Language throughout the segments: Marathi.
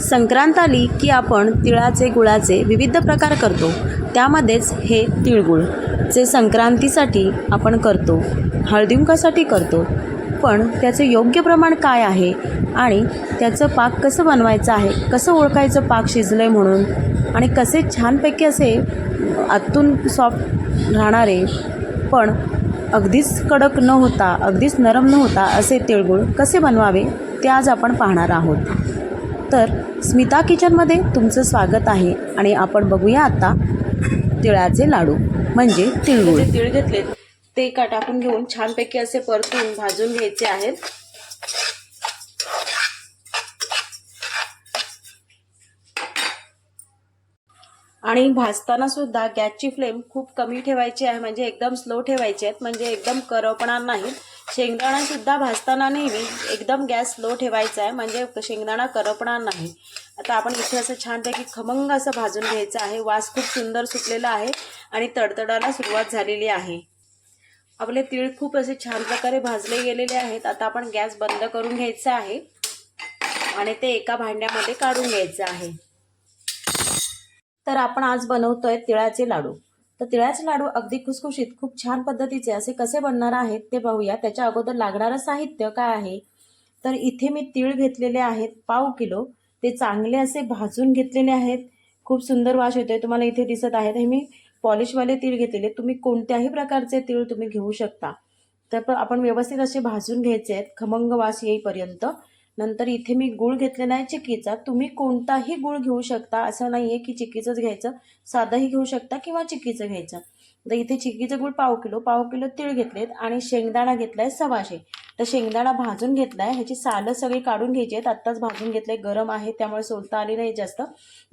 संक्रांत आली की आपण तिळाचे गुळाचे विविध प्रकार करतो. त्यामध्येच हे तिळगुळ जे संक्रांतीसाठी आपण करतो हळदीकुंकासाठी करतो. पण त्याचे योग्य प्रमाण काय आहे आणि त्याचं पाक कसं बनवायचं आहे कसं ओळखायचं पाक शिजलं आहे म्हणून आणि कसे छानपैकी असे आतून सॉफ्ट राहणारे पण अगदीच कडक न होता अगदीच नरम न होता असे तिळगुळ कसे बनवावे ते आज आपण पाहणार आहोत. तर स्मिता किचनमध्ये तुमचं स्वागत आहे आणि आपण बघूया आता तिळाचे लाडू म्हणजे तिळगुळ. म्हणजे तिळ घेतले ते का टाकून घेऊन छानपैकी असे परतून भाजून घ्यायचे आहेत. आणि भाजताना सुद्धा गॅसची फ्लेम खूप कमी ठेवायची आहे म्हणजे एकदम स्लो ठेवायची आहेत म्हणजे एकदम करपणार नाहीत. शेंगदाणासुद्धा भाजताना नेहमी एकदम गॅस स्लो ठेवायचा आहे म्हणजे शेंगदाणा करपणार नाही. आता आपण इथे असं छानपैकी खमंग असं भाजून घ्यायचं आहे. वास खूप सुंदर सुटलेला आहे आणि तडतडाला सुरुवात झालेली आहे. आपले तीळ खूप असे छान प्रकारे भाजले गेलेले आहेत. आता आपण गॅस बंद करून घ्यायचा आहे आणि ते एका भांड्यामध्ये काढून घ्यायचं आहे. तर आपण आज बनवतोय तिळाचे लाडू. तर तिळाचे लाडू अगदी खुसखुशीत खूप छान पद्धतीचे असे कसे बनणार आहेत ते पाहूया. त्याच्या अगोदर लागणारं साहित्य काय आहे? तर इथे मी तीळ घेतलेले आहेत पाव किलो. ते चांगले असे भाजून घेतलेले आहेत. खूप सुंदर वास येतोय तुम्हाला इथे दिसत आहेत हे मी पॉलिशवाले तीळ घेतलेले तुम्ही कोणत्याही प्रकारचे तीळ तुम्ही घेऊ शकता. तर आपण व्यवस्थित असे भाजून घ्यायचे आहेत. खमंग वास येईपर्यंत. नंतर इथे मी गूळ घेतलेला आहे चिक्कीचा. तुम्ही कोणताही गूळ घेऊ शकता. असं नाही आहे की चिक्कीचंच घ्यायचं. साधंही घेऊ शकता किंवा चिक्कीचं घ्यायचं. तर इथे चिक्कीचं गूळ पाव किलो पाव किलो तीळ घेतलेत आणि शेंगदाणा घेतला आहे सव्वाशे. तर शेंगदाणा भाजून घेतला आहे ह्याची सालं सगळी काढून घ्यायची आहेत. आत्ताच भाजून घेतलं आहे गरम आहे त्यामुळे सोलता आली नाही जास्त.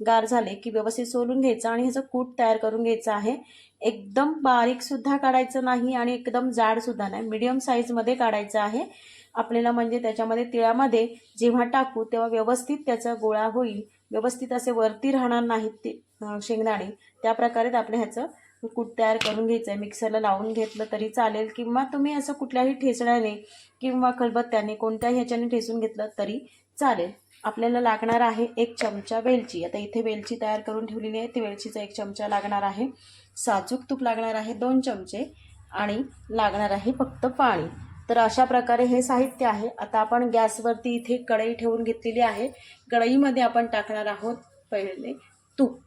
गार झाले की व्यवस्थित सोलून घ्यायचं आणि ह्याचं कूट तयार करून घ्यायचं आहे. एकदम बारीकसुद्धा काढायचं नाही आणि एकदम जाडसुद्धा नाही. मिडियम साईजमध्ये काढायचं आहे. आपल्याला म्हणजे त्याच्यामध्ये तिळामध्ये जेव्हा टाकू तेव्हा व्यवस्थित त्याचा गोळा होईल. व्यवस्थित असे वरती राहणार नाहीत ते शेंगदाणे. त्या प्रकारे आपण ह्याचं कूट तयार करून घ्यायचं आहे मिक्सरला लावून घेतलं तरी चालेल किंवा तुम्ही असं कुठल्याही ठेचण्याने किंवा खलबत्त्याने कोणत्याही ह्याच्याने ठेचून घेतलं तरी चालेल. आपल्याला लागणार आहे एक चमचा वेलची. आता इथे वेलची तयार करून ठेवलेली आहे. ती वेलचीचा एक चमचा लागणार आहे. साजूक तूप लागणार आहे दोन चमचे आणि लागणार आहे फक्त पाणी. तर अशा प्रकारे हे साहित्य आहे. आता आपण गॅसवरती इथे कढई ठेवून घेतलेली आहे. कढईमध्ये आपण टाकणार आहोत पहिले तूप.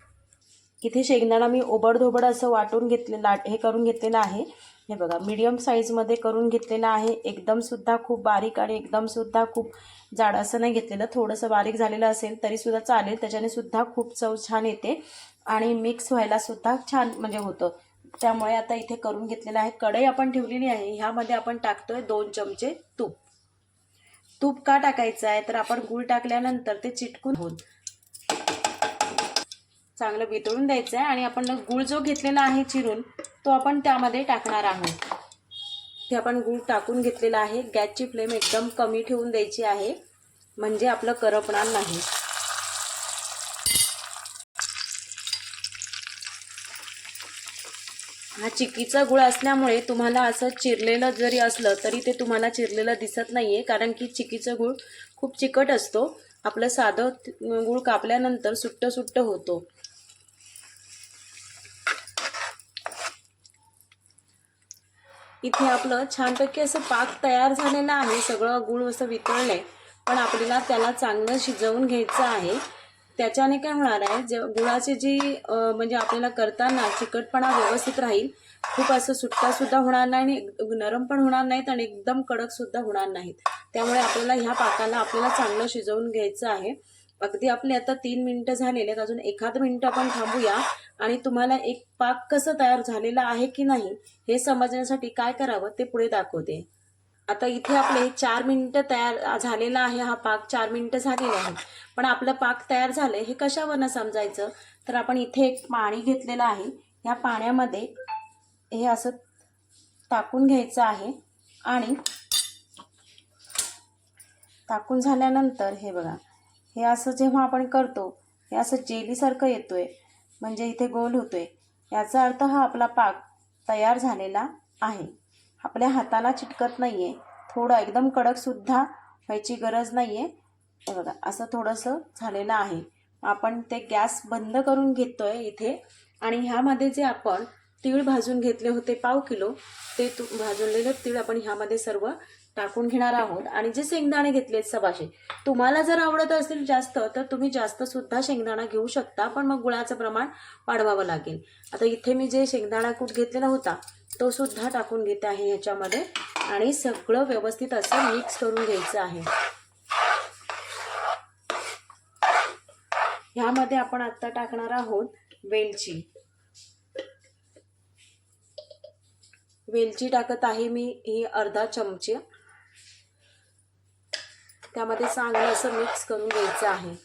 इथे शेंगदाणा मी ओबडधोबड असं वाटून घेतलेलं हे करून घेतलेलं आहे. हे बघा मीडियम साईजमध्ये करून घेतलेलं आहे. एकदमसुद्धा खूप बारीक आणि एकदमसुद्धा खूप जाड असं नाही घेतलेलं. थोडंसं बारीक झालेलं असेल तरीसुद्धा चालेल. त्याच्याने सुद्धा खूप चव छान येते आणि मिक्स व्हायला सुद्धा छान म्हणजे होतं. त्यामुळे आता इथे करून घेतलेलं आहे. कढई आपण ठेवलेली आहे. ह्यामध्ये आपण टाकतोय दोन चमचे तूप. तूप का टाकायचं आहे? तर आपण गूळ टाकल्यानंतर ते चिटकून होऊन चांगलं वितळून द्यायचं आहे आणि आपण गूळ जो घेतलेला आहे चिरून तो आपण त्यामध्ये टाकणार आहोत. ते आपण गूळ टाकून घेतलेला आहे. गॅसची फ्लेम एकदम कमी ठेवून द्यायची आहे. म्हणजे आपलं करपणार नाही. हा चिक्कीचा गुळ असल्यामुळे तुम्हाला असं चिरलेलं जरी असलं तरी ते तुम्हाला चिरलेलं दिसत नाही आहे कारण की चिकीचा गुळ खूप चिकट असतो. आपलं साधं गुळ कापल्यानंतर सुट्ट सुट्ट होतो. इथे आपलं छानपैकी असं पाक तयार झालेलं आहे. सगळं गुळ असं वितळलंय पण आपल्याला त्याला चांगलं शिजवून घ्यायचं आहे. त्याच्याने काय होणार आहे जे गुळाची जी म्हणजे आपल्याला करताना चिकटपणा व्यवस्थित राहील खूप असं सुटकासुद्धा होणार नाही आणि नरम पण होणार नाहीत आणि एकदम कडकसुद्धा होणार नाहीत. त्यामुळे आपल्याला ह्या पाकाला आपल्याला चांगलं शिजवून घ्यायचं आहे. अगदी आपले आता तीन मिनटं झालेले आहेत अजून एखाद मिनटं आपण थांबूया आणि तुम्हाला एक पाक कसं तयार झालेला आहे की नाही हे समजण्यासाठी काय करावं ते पुढे दाखवते. आता इथे आपले चार मिनिटं तयार झालेला आहे हा पाक चार मिनिटं झालेले आहे पण आपलं पाक तयार झालं हे कशावरनं समजायचं? तर आपण इथे एक पाणी घेतलेलं आहे. ह्या पाण्यामध्ये हे असं टाकून घ्यायचं आहे आणि टाकून झाल्यानंतर हे बघा हे असं जेव्हा आपण करतो हे असं जेलीसारखं येतो आहे म्हणजे इथे गोल होतो आहे याचा अर्थ हा आपला पाक तयार झालेला आहे. आपल्या हाताला चिटकत नाही आहे थोडं एकदम कडकसुद्धा व्हायची गरज नाही आहे बघा असं थोडंसं झालेलं आहे. आपण ते गॅस बंद करून घेतो आहे इथे. आणि ह्यामध्ये जे आपण तीळ भाजून घेतले होते पाव किलो ते तू भाजलेले तीळ आपण ह्यामध्ये सर्व टाकून घेणार आहोत आणि जे शेंगदाणे घेतलेत सभाशे तुम्हाला जर आवडत असेल जास्त तर तुम्ही जास्त सुद्धा शेंगदाणा घेऊ शकता पण मग गुळाचं प्रमाण वाढवावं लागेल. आता इथे मी जे शेंगदाणा कूट घेतलेला होता तो सुद्धा टाकून घेते आहे ह्याच्यामध्ये आणि सगळं व्यवस्थित असं मिक्स करून घ्यायचं आहे. ह्यामध्ये आपण आता टाकणार आहोत वेलची. वेलची टाकत आहे मी ही अर्धा चमचे. त्यामध्ये चांगलं असं मिक्स करून घ्यायचं आहे.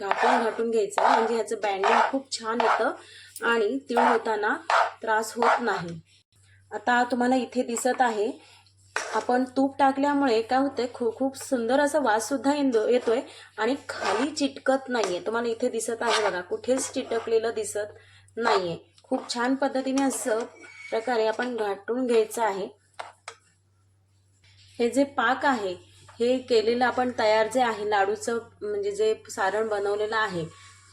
घाटून घाटून घ्यायचं आहे म्हणजे ह्याचं बँडिंग खूप छान येतं आणि तीळ होताना त्रास होत नाही. आता तुम्हाला इथे दिसत आहे आपण तूप टाकल्यामुळे काय होतंय खूप खूप सुंदर असा वास सुद्धा येतो येतोय आणि खाली चिटकत नाहीये. तुम्हाला इथे दिसत आहे बघा कुठेच चिटकलेलं दिसत नाहीये. खूप छान पद्धतीने असं प्रकारे आपण घाटून घ्यायचं आहे. हे जे पाक आहे हे केलेलं आपण तयार जे आहे लाडूचं म्हणजे जे सारण बनवलेलं आहे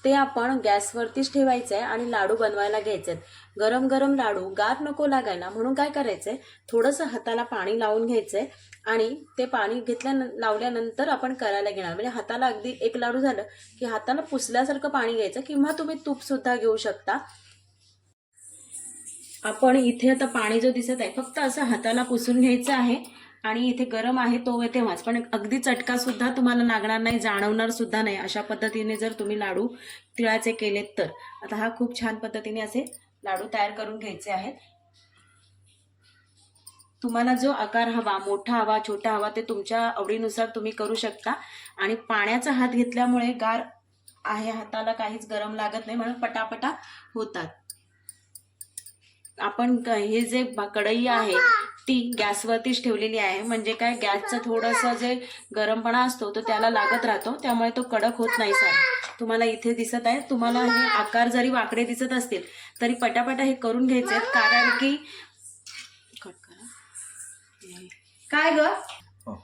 ते आपण गॅसवरतीच ठेवायचं आहे आणि लाडू बनवायला घ्यायचे आहेत. गरम गरम लाडू गार नको लागायला म्हणून काय करायचं आहे थोडंसं हाताला पाणी लावून घ्यायचं आहे आणि ते पाणी घेतल्या लावल्यानंतर आपण करायला घेणार. म्हणजे हाताला अगदी एक लाडू झालं की हाताला पुसल्यासारखं पाणी घ्यायचं किंवा तुम्ही तूपसुद्धा घेऊ शकता. आपण इथे आता पाणी जो दिसत आहे फक्त असं हाताला पुसून घ्यायचं आहे. आणि इथे गरम आहे तो तेव्हाच. पण अगदी चटका सुद्धा तुम्हाला लागणार नाही जाणवणार सुद्धा नाही. अशा पद्धतीने जर तुम्ही लाडू तिळाचे केलेत तर. आता हा खूप छान पद्धतीने असे लाडू तयार करून घ्यायचे आहेत. तुम्हाला जो आकार हवा मोठा हवा छोटा हवा ते तुमच्या आवडीनुसार तुम्ही करू शकता. आणि पाण्याचा हात घेतल्यामुळे गार आहे हाताला काहीच गरम लागत नाही म्हणून पटापटा होतात. आपण हे जे कढई आहे ती गॅसवरतीच ठेवलेली आहे. म्हणजे काय गॅसचं थोडंसं जे गरमपणा असतो तो त्याला लागत राहतो. त्यामुळे तो कडक होत नाही सर तुम्हाला इथे दिसत आहे. तुम्हाला हे आकार जरी वाकडे दिसत असतील तरी पटापटा हे करून घ्यायचे आहेत. कारण की. काय ग? हो.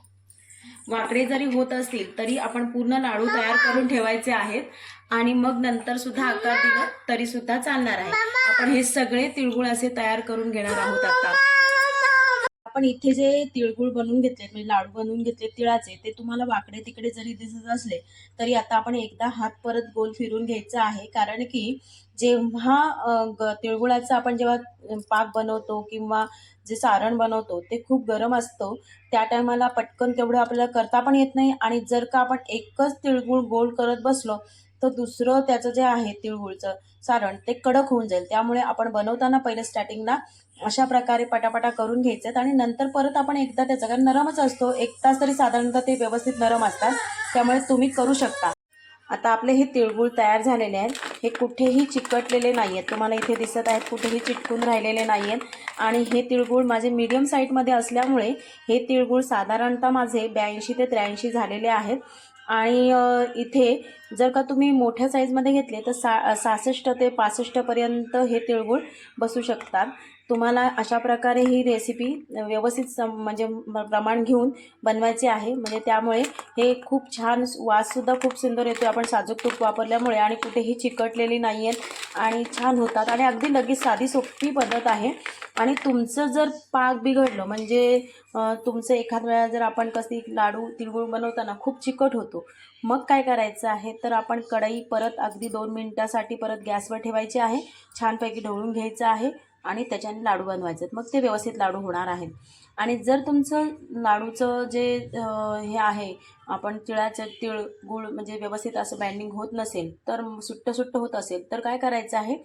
वाकडे जरी होत असतील तरी आपण पूर्ण लाडू तयार करून ठेवायचे आहेत. आणि मग नंतर सुद्धा आकार दिला तरी सुद्धा चालणार आहे. आपण हे सगळे तिळगुळ असे तयार करून घेणार आहोत आता. आपण इथे जे तिळगुळ बनवून घेतले म्हणजे लाडू बनवून घेतले तिळाचे ते तुम्हाला वाकडे तिकडे जरी दिसत असले तरी आता आपण एकदा हात परत गोल फिरून घ्यायचा आहे. कारण की जेव्हा तिळगुळाचा ग- तिळगुळाचं आपण जेव्हा पाक बनवतो किंवा जे सारण बनवतो ते खूप गरम असतो. त्या टायमाला पटकन तेवढं आपल्याला करता पण येत नाही. आणि जर का आपण एकच तिळगुळ गोल करत बसलो तर दुसरं त्याचं जे आहे तिळगुळचं सारण ते कडक होऊन जाईल. त्यामुळे आपण बनवताना पहिले स्टार्टिंगला अशा प्रकारे पटापटा करून घ्यायचे आणि नंतर परत आपण एकदा त्याचं कारण नरमच असतो. एक तास तरी साधारणतः ते व्यवस्थित नरम असतात. त्यामुळे तुम्ही करू शकता. आता आपले हे तिळगुळ तयार झालेले आहेत. हे कुठेही चिकटलेले नाही आहेत तुम्हाला इथे दिसत आहेत कुठेही चिटकून राहिलेले नाही आहेत आणि हे तिळगुळ माझे मीडियम साईजमध्ये असल्यामुळे हे तिळगुळ साधारणतः माझे ब्याऐंशी ते त्र्याऐंशी झालेले आहेत. आणि इथे जर का तुम्ही मोठ्या साईजमध्ये घेतले तर सा सहासष्ट ते पासष्टपर्यंत हे तिळगुळ बसू शकतात. तुम्हाला अशा प्रकारे ही रेसिपी व्यवस्थित सम म्हणजे म- प्रमाण घेऊन बनवायची आहे. म्हणजे त्यामुळे हे खूप छान वाससुद्धा खूप सुंदर येतो आपण साजूक तूप वापरल्यामुळे आणि कुठेही चिकटलेली नाही आहेत आणि छान होतात आणि अगदी लगेच साधी सोपी पद्धत आहे. आणि तुमचं जर पाक बिघडलं म्हणजे तुमचं एखाद वेळा जर आपण कसली लाडू तिळगुळ बनवताना खूप चिकट होतो मग काय करायचं आहे? तर आपण कढई परत अगदी दोन मिनटासाठी परत गॅसवर ठेवायची आहे. छानपैकी ढवळून घ्यायचं आहे. आणि त्याच्याने लाडू बनवायचे आहेत. मग ते व्यवस्थित लाडू होणार आहेत. आणि जर तुमचं लाडूचं जे हे आहे आपण तिळाचं तिळ गुळ म्हणजे व्यवस्थित असं बँडिंग होत नसेल तर सुट्ट सुट्ट होत असेल तर काय करायचं आहे?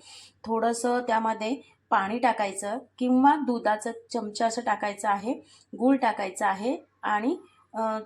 थोडंसं त्यामध्ये पाणी टाकायचं किंवा दुधाचं चमचा असं टाकायचं आहे गूळ टाकायचं आहे आणि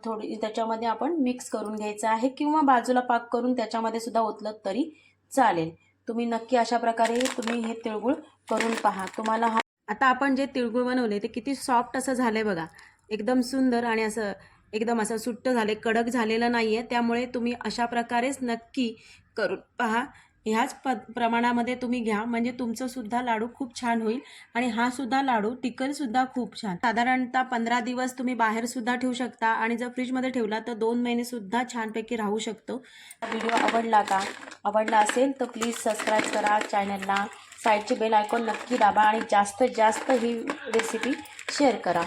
थोडी त्याच्यामध्ये आपण मिक्स करून घ्यायचं आहे किंवा बाजूला पाक करून त्याच्यामध्ये सुद्धा ओतलं तरी चालेल. तुम्ही नक्की अशा प्रकारे तुम्ही हे तिळगुळ करून पहा. तुम्हाला हा आता आपण जे तिळगुळ बनवले ते किती सॉफ्ट असं झालं आहे बघा. एकदम सुंदर आणि असं एकदम असं सुट्ट झाले कडक झालेलं नाही आहे त्यामुळे तुम्ही अशा प्रकारेच नक्की करून पहा. ह्याच प प्रमाणामध्ये तुम्ही घ्या. म्हणजे तुमचंसुद्धा लाडू खूप छान होईल आणि हा सुद्धा लाडू टिकलसुद्धा खूप छान. साधारणतः पंधरा दिवस तुम्ही बाहेरसुद्धा ठेवू शकता आणि जर फ्रीजमध्ये ठेवला तर दोन महिनेसुद्धा छानपैकी राहू शकतो. व्हिडिओ आवडला का? आवडला असेल तर प्लीज सबस्क्राईब करा. चॅनलला साईडचे बेल आयकॉन नक्की दाबा आणि जास्तीत जास्त ही रेसिपी शेअर करा.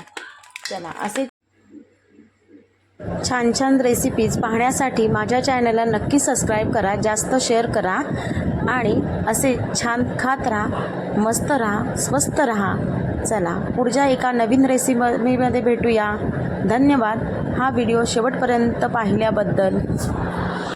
चला असे छान छान रेसिपीज पाहण्यासाठी माझ्या चॅनलला नक्की सबस्क्राईब करा जास्त शेअर करा आणि असे छान खात राहा मस्त राहा स्वस्त राहा. चला पुढच्या एका नवीन रेसिपीमध्ये भेटूया. धन्यवाद. हा व्हिडिओ शेवटपर्यंत पाहिल्याबद्दल.